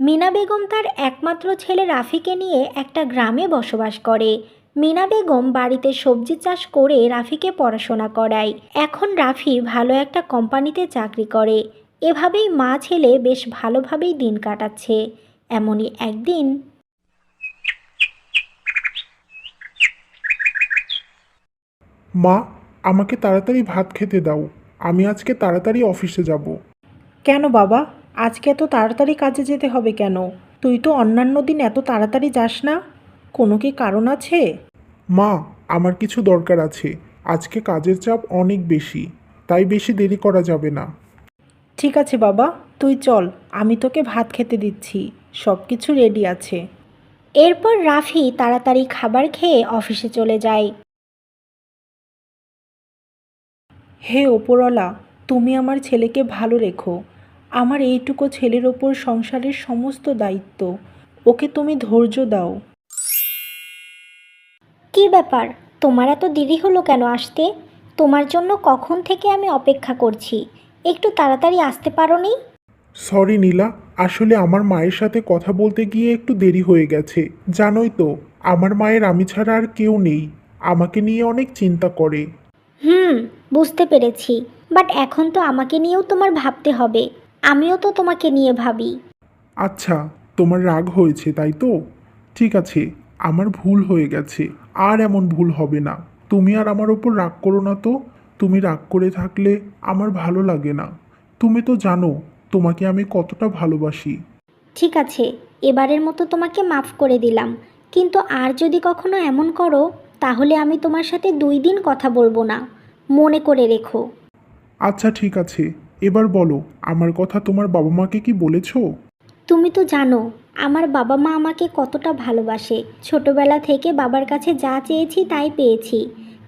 মিনা বেগম তার একমাত্র ছেলে রাফিকে নিয়ে একটা গ্রামে বসবাস করে। মিনা বেগম বাড়িতে সবজি চাষ করে রাফিকে পড়াশোনা করায়। এখন রাফি ভালো একটা কোম্পানিতে চাকরি করে। এভাবেই মা ছেলে বেশ ভালোভাবেই দিন কাটাচ্ছে। এমনই একদিন মা আমাকে তাড়াতাড়ি ভাত খেতে দাও। আমি আজকে তাড়াতাড়ি অফিসে যাব। কেন বাবা? আজকে এত তাড়াতাড়ি কাজে যেতে হবে কেন? তুই তো অন্যান্য দিন এত তাড়াতাড়ি যাস না। কোনো কি কারণ আছে? মা আমার কিছু দরকার আছে। আজকে কাজের চাপ অনেক বেশি তাই বেশি দেরি করা যাবে না। ঠিক আছে বাবা তুই চল আমি তোকে ভাত খেতে দিচ্ছি। সব কিছু রেডি আছে। এরপর রাফি তাড়াতাড়ি খাবার খেয়ে অফিসে চলে যায়। হে ওপরওয়ালা তুমি আমার ছেলেকে ভালো রেখো। আমার এইটুকু ছেলের ওপর সংসারের সমস্ত দায়িত্ব। ওকে তুমি ধৈর্য দাও। কি ব্যাপার? তোমার এত দেরি হলো কেন আসতে? তোমার জন্য কখন থেকে আমি অপেক্ষা করছি? একটু তাড়াতাড়ি আসতে পারো নি? সরি নীলা আসলে আমার মায়ের সাথে কথা বলতে গিয়ে একটু দেরি হয়ে গেছে। জানোই তো আমার মায়ের আমি ছাড়া আর কেউ নেই। আমাকে নিয়ে অনেক চিন্তা করে। হুম বুঝতে পেরেছি। বাট এখন তো আমাকে নিয়েও তোমার ভাবতে হবে। আমিও তো তোমাকে নিয়ে ভাবি। আচ্ছা তোমার রাগ হয়েছে তাই তো? ঠিক আছে আমার ভুল হয়ে গেছে আর এমন ভুল হবে না। তুমি আর আমার ওপর রাগ করো না তো? তুমি রাগ করে থাকলে আমার ভালো লাগে না। তুমি তো জানো তোমাকে আমি কতটা ভালোবাসি। ঠিক আছে এবারের মতো তোমাকে মাফ করে দিলাম। কিন্তু আর যদি কখনো এমন করো তাহলে আমি তোমার সাথে দুই দিন কথা বলব না। মনে করে রেখো। আচ্ছা ঠিক আছে। এবার বলো আমার কথা তোমার বাবা মাকে কি বলেছ? তুমি তো জানো আমার বাবা মা আমাকে কতটা ভালোবাসে। ছোটবেলা থেকে বাবার কাছে যা চেয়েছি তাই পেয়েছি।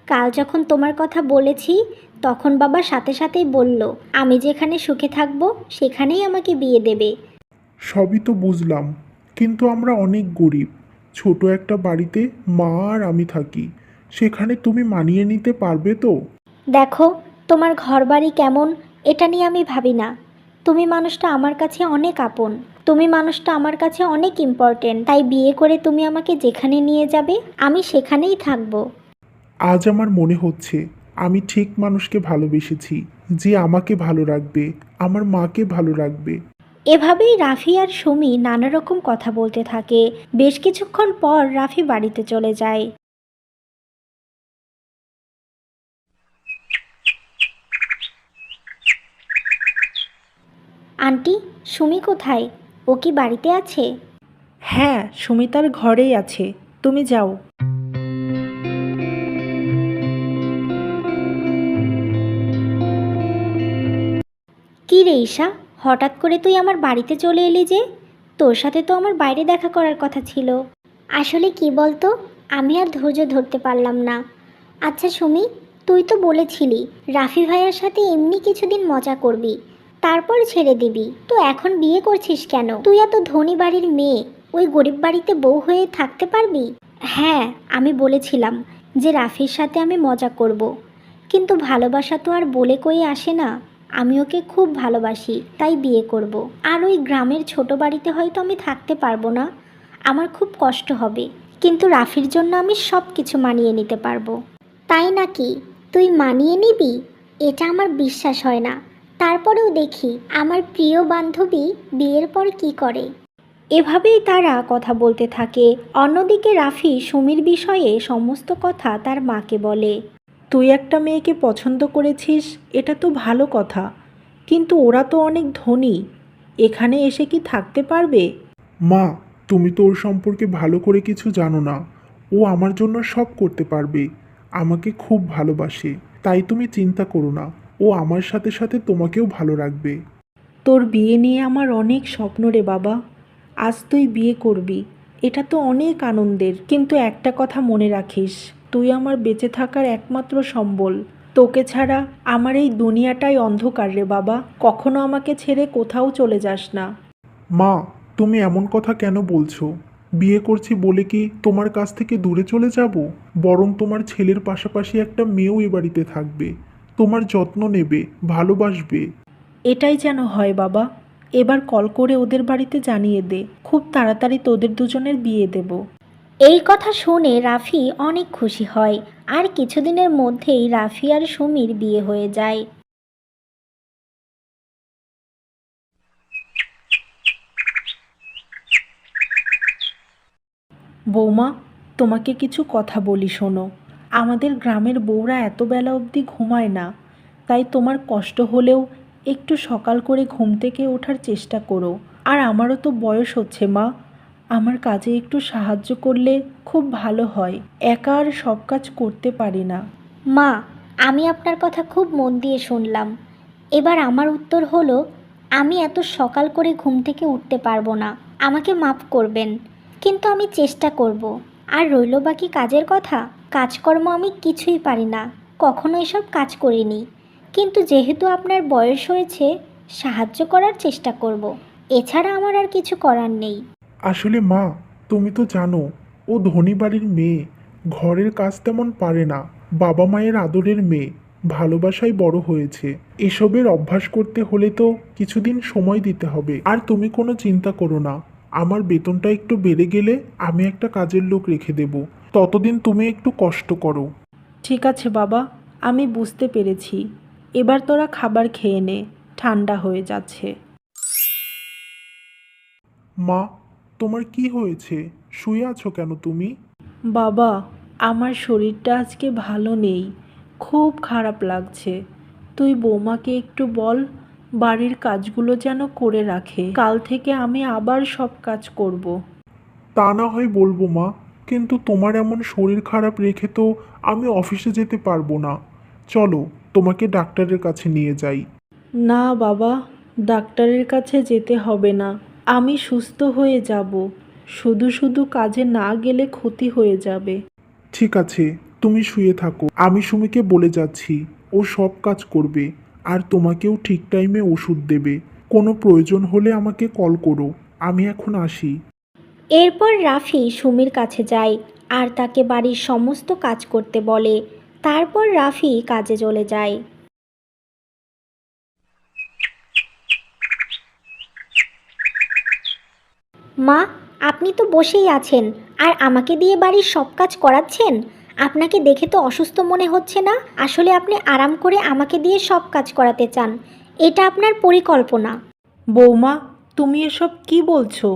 কাল যখন তোমার কথা বলেছি তখন বাবা সাথে সাথেই বলল আমি যেখানে সুখে থাকব সেখানেই আমাকে বিয়ে দেবে। সবই তো বুঝলাম কিন্তু আমরা অনেক গরিব। ছোট একটা বাড়িতে মা আর আমি থাকি সেখানে তুমি মানিয়ে নিতে পারবে তো? দেখো তোমার ঘরবাড়ি কেমন এটা নিয়ে আমি ভাবি না। তুমি মানুষটা আমার কাছে অনেক আপন। তুমি মানুষটা আমার কাছে অনেক ইম্পর্টেন্ট তাই বিয়ে করে তুমি আমাকে যেখানে নিয়ে যাবে আমি সেখানেই থাকব। আজ আমার মনে হচ্ছে আমি ঠিক মানুষকে ভালোবেসেছি যে আমাকে ভালো রাখবে আমার মাকে ভালো রাখবে। এভাবেই রাফি আর সুমি নানা রকম কথা বলতে থাকে। বেশ কিছুক্ষণ পর রাফি বাড়িতে চলে যায়। আন্টি সুমি কোথায়? ও কি বাড়িতে আছে? হ্যাঁ সুমিতার ঘরেই আছে। তুমি যাও। কি রে ঈশা হঠাৎ করে তুই আমার বাড়িতে চলে এলি যে? তোর সাথে তো আমার বাইরে দেখা করার কথা ছিল। আসলে কি বলতো আমি আর ধৈর্য ধরতে পারলাম না। আচ্ছা সুমি তুই তো বলেছিলি রাফি ভাইয়ার সাথে এমনি কিছুদিন মজা করবি। তারপর ছেড়ে দিবি। তো এখন বিয়ে করছিস কেন? তুই এত ধনী বাড়ির মেয়ে, ওই গরিব বাড়িতে বউ হয়ে থাকতে পারবি? হ্যাঁ আমি বলেছিলাম যে রাফির সাথে আমি মজা করব। কিন্তু ভালোবাসা তো আর বলে কয়ে আসে না। আমি ওকে খুব ভালোবাসি, তাই বিয়ে করব। আর ওই গ্রামের ছোট বাড়িতে হয়তো আমি থাকতে পারব না। আমার খুব কষ্ট হবে। কিন্তু রাফির জন্য আমি সব কিছু মানিয়ে নিতে পারব। তাই নাকি? তুই মানিয়ে নিবি? এটা আমার বিশ্বাস হয় না। তারপরেও দেখি আমার প্রিয় বান্ধবী বিয়ের পর কি করে। এভাবেই তারা কথা বলতে থাকে। অন্যদিকে রাফি সুমির বিষয়ে সমস্ত কথা তার মাকে বলে। তুই একটা মেয়েকে পছন্দ করেছিস এটা তো ভালো কথা। কিন্তু ওরা তো অনেক ধনী। এখানে এসে কি থাকতে পারবে? মা তুমি তো ওর সম্পর্কে ভালো করে কিছু জানো না। ও আমার জন্য সব করতে পারবে। আমাকে খুব ভালোবাসে। তাই তুমি চিন্তা করো না। ও আমার সাথে সাথে তোমাকেও ভালো রাখবে। তোর বিয়ে নিয়ে আমার অনেক স্বপ্ন রে বাবা। আজ তুই বিয়ে করবি এটা তো অনেক আনন্দের। কিন্তু একটা কথা মনে রাখিস তুই আমার বেঁচে থাকার একমাত্র সম্বল। তোকে ছাড়া আমার এই দুনিয়াটাই অন্ধকার রে বাবা। কখনো আমাকে ছেড়ে কোথাও চলে যাস না। মা তুমি এমন কথা কেন বলছো? বিয়ে করছি বলে কি তোমার কাছ থেকে দূরে চলে যাব? বরং তোমার ছেলের পাশাপাশি একটা মেয়েও এ বাড়িতে থাকবে। তোমার যত্ন নেবে ভালোবাসবে। এটাই যেন হয় বাবা। এবার কল করে ওদের বাড়িতে জানিয়ে দে। খুব তাড়াতাড়ি তোদের দুজনের বিয়ে দেব। এই কথা শুনে রাফি অনেক খুশি হয়। আর কিছুদিনের মধ্যেই রাফি আর সুমির বিয়ে হয়ে যায়। বৌমা তোমাকে কিছু কথা বলি শোনো। আমাদের গ্রামের বউরা এত বেলা অবধি ঘুমায় না, তাই তোমার কষ্ট হলেও একটু সকাল করে ঘুম থেকে ওঠার চেষ্টা করো। আর আমারও তো বয়স হচ্ছে মা, আমার কাজে একটু সাহায্য করলে খুব ভালো হয়, একা আর সব কাজ করতে পারি না। মা, আমি আপনার কথা খুব মন দিয়ে শুনলাম। এবার আমার উত্তর হলো, আমি এত সকাল করে ঘুম থেকে উঠতে পারব না, আমাকে মাফ করবেন, কিন্তু আমি চেষ্টা করব। আর রইল বাকি কাজের কথা? কাজকর্ম আমি কিছুই পারি না, কখনো এসব কাজ করিনি। কিন্তু যেহেতু আপনার বয়স হয়েছে, সাহায্য করার চেষ্টা করব। এছাড়া আমার আর কিছু করার নেই। আসলে মা, তুমি তো জানো, ও ধনী বাড়ির মেয়ে। ঘরের কাজ তেমন পারে না, বাবা মায়ের আদরের মেয়ে। ভালোবাসায় বড় হয়েছে। এসবের অভ্যাস করতে হলে তো কিছুদিন সময় দিতে হবে। আর তুমি কোনো চিন্তা করো না, আমার বেতনটা একটু বেড়ে গেলে আমি একটা কাজের লোক রেখে দেব। ততদিন তুমি একটু কষ্ট করো। ঠিক আছে বাবা আমি বুঝতে পেরেছি। এবার তোরা খাবার খেয়ে নে ঠান্ডা হয়ে যাচ্ছে। মা তোমার কি হয়েছে? শুয়ে আছো কেন তুমি? বাবা আমার শরীরটা আজকে ভালো নেই খুব খারাপ লাগছে। তুই বৌমাকে একটু বল বাড়ির কাজগুলো যেন করে রাখে। কাল থেকে আমি আবার সব কাজ করব। তা না হয় বলব মা কিন্তু তোমার এমন শরীর খারাপ রেখে তো আমি অফিসে যেতে পারব না। চলো তোমাকে ডাক্তারের কাছে নিয়ে যাই। না বাবা ডাক্তারের কাছে যেতে হবে না। আমি সুস্থ হয়ে যাব। শুধু শুধু কাজে না গেলে ক্ষতি হয়ে যাবে। ঠিক আছে তুমি শুয়ে থাকো। আমি সুমিকে বলে যাচ্ছি ও সব কাজ করবে আর তোমাকেও ঠিক টাইমে ওষুধ দেবে। কোনো প্রয়োজন হলে আমাকে কল করো। আমি এখন আসি। এরপর রাফি সুমির কাছে যায় আর তাকে বাড়ির সমস্ত কাজ করতে বলে। তারপর রাফি কাজে চলে যায়। মা, আপনি তো বসেই আছেন, আর আমাকে দিয়ে বাড়ির সব কাজ করাচ্ছেন? আপনাকে দেখে তো অসুস্থ মনে হচ্ছে না? আসলে আপনি আরাম করে আমাকে দিয়ে সব কাজ করাতে চান। এটা আপনার পরিকল্পনা। বৌমা, তুমি এসব কি বলছো?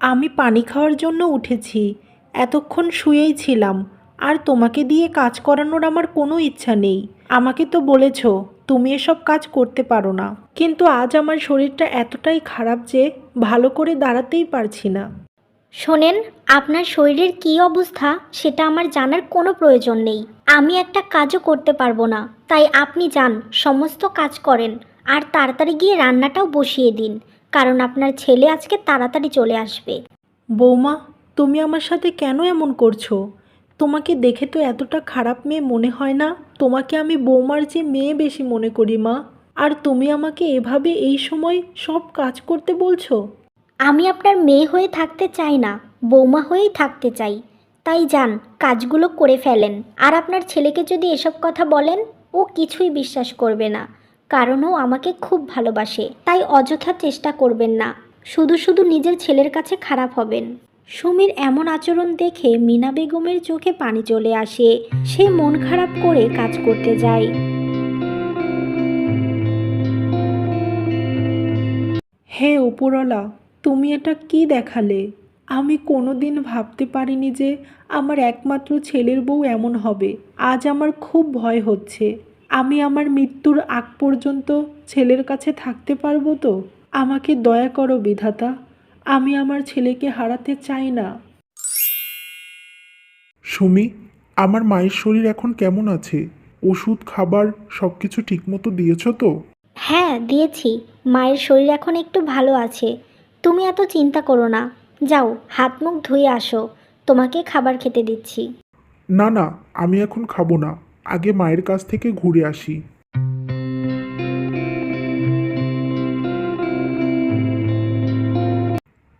আমি পানি খাওয়ার জন্য উঠেছি। এতক্ষণ শুয়েই ছিলাম। আর তোমাকে দিয়ে কাজ করানোর আমার কোনো ইচ্ছা নেই। আমাকে তো বলেছ, তুমি এসব কাজ করতে পারো না। কিন্তু আজ আমার শরীরটা এতটাই খারাপ যে ভালো করে দাঁড়াতেই পারছি না। শোনেন, আপনার শরীরের কী অবস্থা সেটা আমার জানার কোনো প্রয়োজন নেই। আমি একটা কাজও করতে পারব না। তাই আপনি যান, সমস্ত কাজ করেন। আর তাড়াতাড়ি গিয়ে রান্নাটাও বসিয়ে দিন। কারণ আপনার ছেলে আজকে তাড়াতাড়ি চলে আসবে। বৌমা তুমি আমার সাথে কেন এমন করছ? তোমাকে দেখে তো এতটা খারাপ মেয়ে মনে হয় না? তোমাকে আমি বৌমার যে মেয়ে বেশি মনে করি মা। আর তুমি আমাকে এভাবে এই সময় সব কাজ করতে বলছো? আমি আপনার মেয়ে হয়ে থাকতে চাই না বৌমা হয়েই থাকতে চাই। তাই যান কাজগুলো করে ফেলেন। আর আপনার ছেলেকে যদি এসব কথা বলেন ও কিছুই বিশ্বাস করবে না। কারণ ও আমাকে খুব ভালোবাসে, তাই অযথা চেষ্টা করবেন না। শুধু শুধু নিজের ছেলের কাছে খারাপ হবেন। সুমির এমন আচরণ দেখে মিনা বেগমের চোখে পানি চলে আসে। সে মন খারাপ করে কাজ করতে যায়। হে ওপরওয়ালা তুমি এটা কি দেখালে? আমি কোনোদিন ভাবতে পারিনি যে আমার একমাত্র ছেলের বউ এমন হবে। আজ আমার খুব ভয় হচ্ছে। আমি আমার মৃত্যুর আগ পর্যন্ত ছেলের কাছে থাকতে পারব তো? আমাকে দয়া করো বিধাতা আমি আমার ছেলেকে হারাতে চাই না। সুমি আমার মায়ের শরীর এখন কেমন আছে? ওষুধ খাবার সব কিছু ঠিকমতো দিয়েছ তো? হ্যাঁ দিয়েছি। মায়ের শরীর এখন একটু ভালো আছে। তুমি এত চিন্তা করো না। যাও হাত মুখ ধুয়ে আসো। তোমাকে খাবার খেতে দিচ্ছি। না না আমি এখন খাব না। আগে মায়ের কাছ থেকে ঘুরে আসি।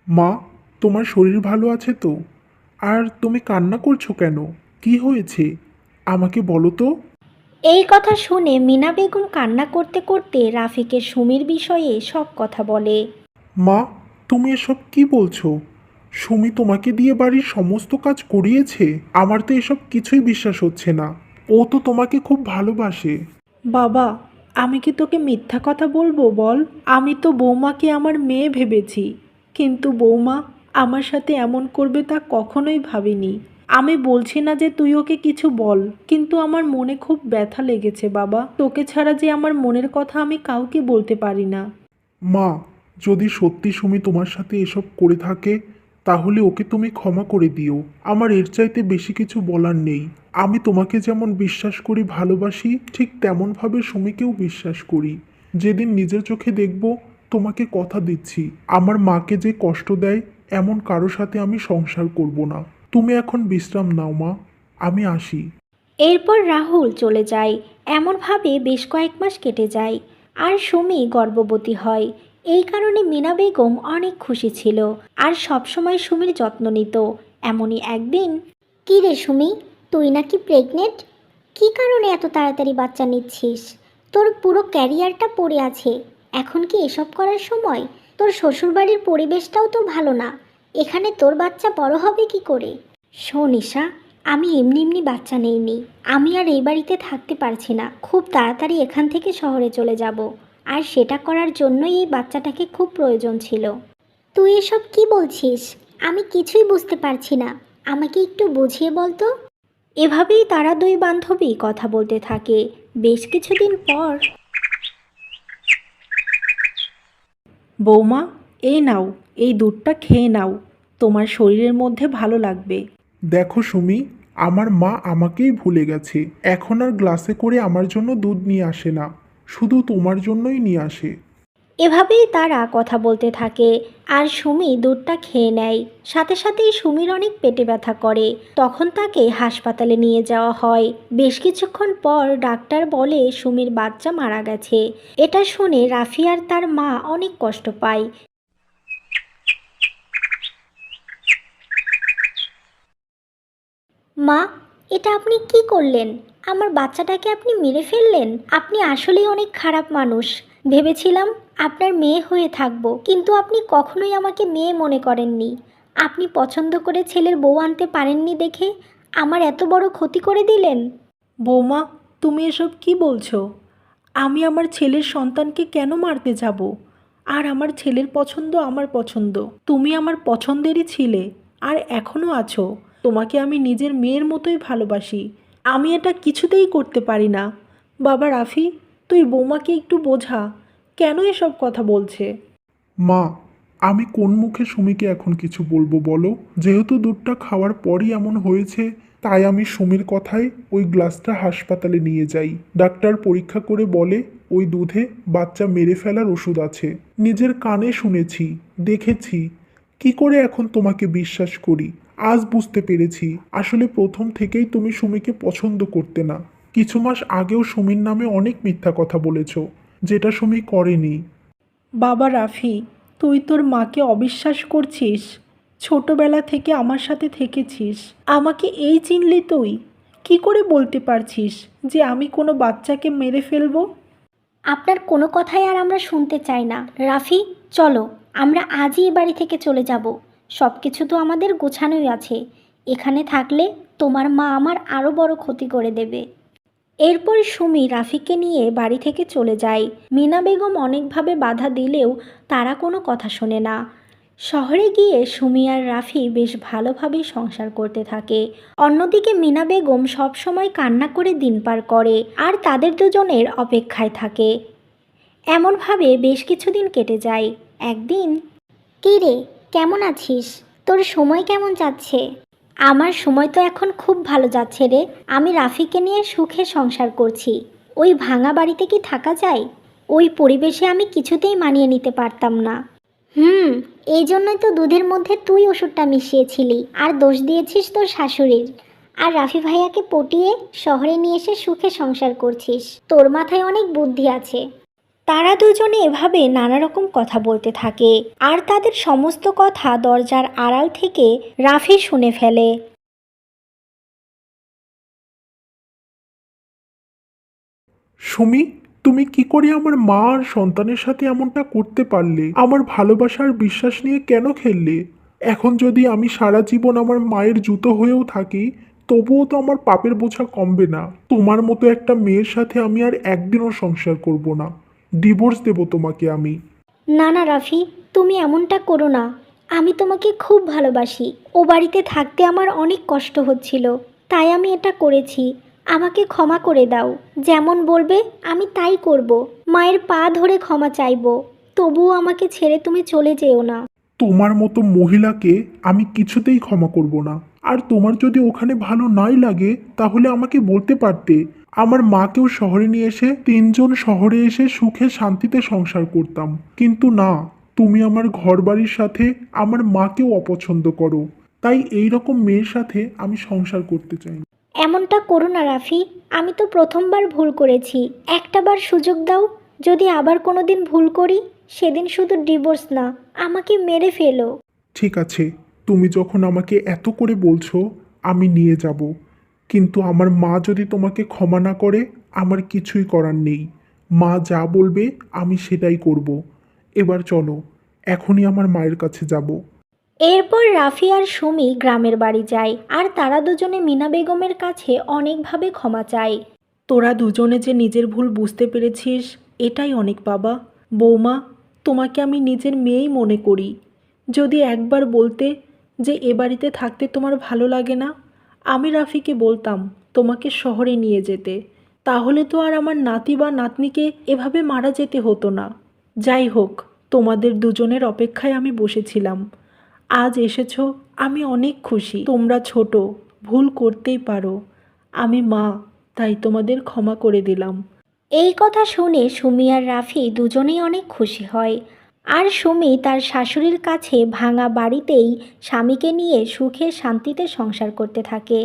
মা তোমার শরীর ভালো আছে তো? আর তুমি কান্না করছ কেন? কি হয়েছে? আমাকে বলো তো। এই কথা শুনে মিনা বেগম কান্না করতে করতে রাফিকে সুমির বিষয়ে সব কথা বলে। মা তুমি এসব কি বলছো? সুমি তোমাকে দিয়ে বাড়ির সমস্ত কাজ করিয়েছে? আমার তো এসব কিছুই বিশ্বাস হচ্ছে না। ও তো তোমাকে খুব ভালোবাসে। বাবা আমি কি তোকে মিথ্যা কথা বলব বল? আমি তো বৌমাকে আমার মেয়ে ভেবেছি কিন্তু বৌমা আমার সাথে এমন করবে তা কখনোই ভাবিনি। আমি বলছি না যে তুই ওকে কিছু বল কিন্তু আমার মনে খুব ব্যথা লেগেছে বাবা। তোকে ছাড়া যে আমার মনের কথা আমি কাউকে বলতে পারি না। মা যদি সত্যি সুমি তোমার সাথে এসব করে থাকে তাহলে ওকে তুমি ক্ষমা করে দিও। আমার এর চাইতে বেশি কিছু বলার নেই। আমি তোমাকে যেমন বিশ্বাস করি, ভালোবাসি, ঠিক তেমনভাবে সুমিকেও বিশ্বাস করি। যেদিন নিজের চোখে দেখব, তোমাকে কথা দিচ্ছি। আমার মাকে যে কষ্ট দেয়, এমন কারও সাথে আমি সংসার করব না। তুমি এখন বিশ্রাম নাও, মা। আমি আসি। এরপর রাহুল চলে যায়। এমনভাবে বেশ কয়েক মাস কেটে যায়। আর সুমি গর্ভবতী হয়। এই কারণে মিনা বেগম অনেক খুশি ছিল। আর সবসময় সুমির যত্ন নিত। এমনই একদিন, কি রে সুমি তুই নাকি প্রেগনেন্ট কি কারণে এত তাড়াতাড়ি বাচ্চা নিচ্ছিস? তোর পুরো ক্যারিয়ারটা পড়ে আছে। এখন কি এসব করার সময়? তোর শ্বশুরবাড়ির পরিবেশটাও তো ভালো না। এখানে তোর বাচ্চা বড় হবে কি করে? শোন আমি এমনি এমনি বাচ্চা নেইনি। আমি আর এই বাড়িতে থাকতে পারছি না। খুব তাড়াতাড়ি এখান থেকে শহরে চলে যাব। আর সেটা করার জন্যই এই বাচ্চাটাকে খুব প্রয়োজন ছিল। তুই এসব কি বলছিস? আমি কিছুই বুঝতে পারছি না। আমাকে একটু বুঝিয়ে বলতো এভাবেই তারা দুই বান্ধবী কথা বলতে থাকে। বেশ কিছুদিন পর বৌমা এই নাও এই দুধটা খেয়ে নাও। তোমার শরীরের মধ্যে ভালো লাগবে। দেখো সুমি আমার মা আমাকেই ভুলে গেছে। এখন আর গ্লাসে করে আমার জন্য দুধ নিয়ে আসে না। শুধু তোমার জন্যই নিয়ে আসে। এভাবেই তারা কথা বলতে থাকে। আর সুমি দুধটা খেয়ে নেয়। সাথে সাথেই সুমির অনেক পেটে ব্যথা করে। তখন তাকে হাসপাতালে নিয়ে যাওয়া হয়। বেশ কিছুক্ষণ পর ডাক্তার বলে সুমির বাচ্চা মারা গেছে। এটা শুনে রাফি আর তার মা অনেক কষ্ট পায়। মা, এটা আপনি কি করলেন? আমার বাচ্চাটাকে আপনি মেরে ফেললেন? আপনি আসলেই অনেক খারাপ মানুষ। ভেবেছিলাম আপনার মেয়ে হয়ে থাকব, কিন্তু আপনি কখনোই আমাকে মেয়ে মনে করেননি। আপনি পছন্দ করে ছেলের বউ আনতে পারেননি দেখে আমার এত বড় ক্ষতি করে দিলেন। বৌমা, তুমি এসব কি বলছো? আমি আমার ছেলের সন্তানকে কেন মারতে যাব? আর আমার ছেলের পছন্দ আমার পছন্দ। তুমি আমার পছন্দেরই ছিলে, আর এখনও আছো। তোমাকে আমি নিজের মেয়ের মতোই ভালোবাসি। আমি এটা কিছুতেই করতে পারি না। বাবা রাফি, তুই বৌমাকে একটু বোঝা। কেন এসব কথা বলছে? মা, আমি কোন মুখে সুমিকে এখন কিছু বলব বলো? যেহেতু দুধটা খাওয়ার পরই এমন হয়েছে, তাই আমি সুমির কথায় ওই গ্লাসটা হাসপাতালে নিয়ে যাই। ডাক্তার পরীক্ষা করে বলে, ওই দুধে বাচ্চা মেরে ফেলার ওষুধ আছে। নিজের কানে শুনেছি, দেখেছি। কি করে এখন তোমাকে বিশ্বাস করি? আজ বুঝতে পেরেছি, আসলে প্রথম থেকেই তুমি সুমিকে পছন্দ করতে না। কিছু মাস আগেও সুমির নামে অনেক মিথ্যা কথা বলেছ। যেটা সুমি করেনি। বাবা রাফি তুই তোর মাকে অবিশ্বাস করছিস? ছোটবেলা থেকে আমার সাথে থেকেছিস। আমাকে এই চিনলি তুই? কি করে বলতে পারছিস যে আমি কোনো বাচ্চাকে মেরে ফেলব? আপনার কোনো কথাই আর আমরা শুনতে চাই না। রাফি চলো আমরা আজই এ বাড়ি থেকে চলে যাব। সব কিছু তো আমাদের গোছানোই আছে। এখানে থাকলে তোমার মা আমার আরও বড় ক্ষতি করে দেবে। এরপর সুমি রাফিকে নিয়ে বাড়ি থেকে চলে যায়। মিনা বেগম অনেকভাবে বাধা দিলেও তারা কোনো কথা শোনে না। শহরে গিয়ে সুমি আর রাফি বেশ ভালোভাবেই সংসার করতে থাকে। অন্যদিকে মিনা বেগম সবসময় কান্না করে দিন পার করে আর তাদের দুজনের অপেক্ষায় থাকে। এমনভাবে বেশ কিছুদিন কেটে যায়। একদিন কী রে কেমন আছিস? তোর সময় কেমন যাচ্ছে? আমার সময় তো এখন খুব ভালো যাচ্ছে রে। আমি রাফিকে নিয়ে সুখে সংসার করছি। ওই ভাঙা বাড়িতে কি থাকা যায়? ওই পরিবেশে আমি কিছুতেই মানিয়ে নিতে পারতাম না। হুম, এই জন্যই তো দুধের মধ্যে তুই ওষুধটা মিশিয়েছিলি। আর দোষ দিয়েছিস তোর শাশুড়ির। আর রাফি ভাইয়াকে পটিয়ে শহরে নিয়ে এসে সুখে সংসার করছিস। তোর মাথায় অনেক বুদ্ধি আছে। তারা দুজনে এভাবে নানা রকম কথা বলতে থাকে। আর তাদের সমস্ত কথা দরজার আড়াল থেকে রাফি শুনে ফেলে। সুমি, তুমি কি করে আমার মা আর সন্তানের সাথে এমনটা করতে পারলে? আমার ভালোবাসা আর বিশ্বাস নিয়ে কেন খেললে? এখন যদি আমি সারা জীবন আমার মায়ের জুতো হয়েও থাকি, তবুও তো আমার পাপের বোঝা কমবে না। তোমার মতো একটা মেয়ের সাথে আমি আর একদিনও সংসার করব না। ডিভোর্স দেব তোমাকে আমি। না না রাফি তুমি এমনটা করো না। আমি তোমাকে খুব ভালোবাসি। ও বাড়িতে থাকতে আমার অনেক কষ্ট হচ্ছিল। তাই আমি এটা করেছি। আমাকে ক্ষমা করে দাও। যেমন বলবে আমি তাই করব। মায়ের পা ধরে ক্ষমা চাইব। তবুও আমাকে ছেড়ে তুমি চলে যেও না। তোমার মতো মহিলাকে আমি কিছুতেই ক্ষমা করব না। আর তোমার যদি ওখানে ভালো নাই লাগে তাহলে আমাকে বলতে পারতে। আমার মাকেও শহরে নিয়ে এসে তিনজন শহরে এসে সুখে শান্তিতে সংসার করতাম। কিন্তু না তুমি আমার ঘরবাড়ির সাথে আমার মাকেও অপছন্দ করো। তাই এই রকম মেয়ের সাথে আমি সংসার করতে চাই না। এমনটা করো না রাফি। আমি তো প্রথমবার ভুল করেছি। একটাবার সুযোগ দাও যদি আবার কোনো দিন ভুল করি সেদিন শুধু ডিভোর্স না আমাকে মেরে ফেলো। ঠিক আছে তুমি যখন আমাকে এত করে বলছো আমি নিয়ে যাব। কিন্তু আমার মা যদি তোমাকে ক্ষমা না করে আমার কিছুই করার নেই। মা যা বলবে আমি সেটাই করব। এবার চলো এখনই আমার মায়ের কাছে যাব। এরপর রাফি আর সুমি গ্রামের বাড়ি যায় আর তারা দুজনে মিনা বেগমের কাছে অনেকভাবে ক্ষমা চায়। তোরা দুজনে যে নিজের ভুল বুঝতে পেরেছিস এটাই অনেক বাবা। বৌমা তোমাকে আমি নিজের মেয়েই মনে করি। যদি একবার বলতে যে এ বাড়িতে থাকতে তোমার ভালো লাগে না আমি রাফিকে বলতাম, তোমাকে শহরে নিয়ে যেতে। তাহলে তো আর আমার নাতি বা নাতনিকে এভাবে মারা যেতে হতো না। যাই হোক, তোমাদের দুজনের অপেক্ষায় আমি বসেছিলাম। আজ এসেছ, আমি অনেক খুশি। তোমরা ছোট, ভুল করতেই পারো। আমি মা, তাই তোমাদের ক্ষমা করে দিলাম। এই কথা শুনে সুমি আর রাফি দুজনেই অনেক খুশি হয়। আর সুমি তার শাশুড়ির কাছে ভাঙা বাড়িতেই স্বামীকে নিয়ে সুখে শান্তিতে সংসার করতে থাকে।